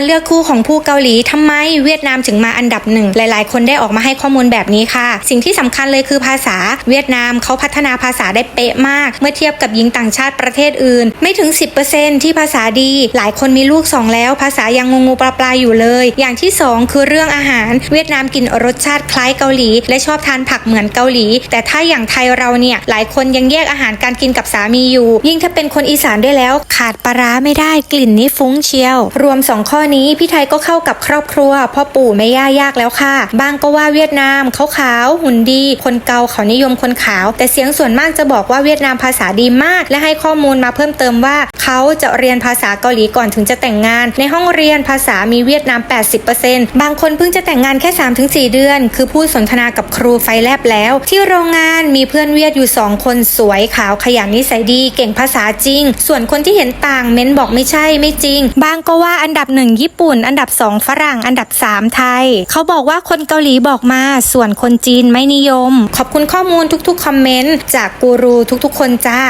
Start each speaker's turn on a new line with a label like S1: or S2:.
S1: การเลือกคู่ของผู้เกาหลีทำไมเวียดนามถึงมาอันดับหนึ่งหลาย ๆ คนได้ออกมาให้ข้อมูลแบบนี้ค่ะ สิ่งที่สำคัญเลยคือภาษา เวียดนามเขาพัฒนาภาษาได้เป๊ะมาก เมื่อเทียบกับหญิงต่างชาติประเทศอื่น ไม่ถึง 10%ที่ภาษาดี หลายคนมีลูกสองแล้ว ภาษายังงงูปลาปลายอยู่เลย อย่างที่สองคือเรื่องอาหาร เวียดนามกินรสชาติคล้ายเกาหลี และชอบทานผักเหมือนเกาหลี แต่ถ้าอย่างไทยเราเนี่ยหลายคนยังแยกอาหารการกินกับสามีอยู่ ยิ่งถ้าเป็นคนอีสานด้วยแล้ว ขาดปลาร้าไม่ได้กลิ่นนี้ฟุ้งเชียว รวม 2 ข้อนี้พี่ไทยก็เข้ากับครอบครัวพ่อปู่แม่ย่ายากแล้วค่ะ บางก็ว่าเวียดนามเขาขาวหุ่นดี คนเกาเขานิยมคนขาว แต่เสียงส่วนมากจะบอกว่าเวียดนามภาษาดีมาก และให้ข้อมูลมาเพิ่มเติมว่า เขาจะเรียนภาษาเกาหลีก่อนถึงจะแต่งงาน ในห้องเรียนภาษามีเวียดนาม 80%บางคนเพิ่งจะแต่งงานแค่ 3-4 เดือน คือพูดสนทนากับครูไฟแลบแล้ว ที่โรงงานมีเพื่อนเวียดอยู่ 2 คนสวยขาวขยันนิสัยดี เก่งภาษาจริง ส่วนคนที่เห็นต่างเม้นบอกไม่ใช่ไม่จริง บางก็ว่าอันดับหนึ่งญี่ปุ่น อันดับ 2 ฝรั่ง อันดับ 3 ไทย เขาบอกว่าคนเกาหลีบอกมา ส่วนคนจีนไม่นิยม ขอบคุณข้อมูลทุกๆ คอมเมนต์ จากกูรูทุกๆ คนจ้า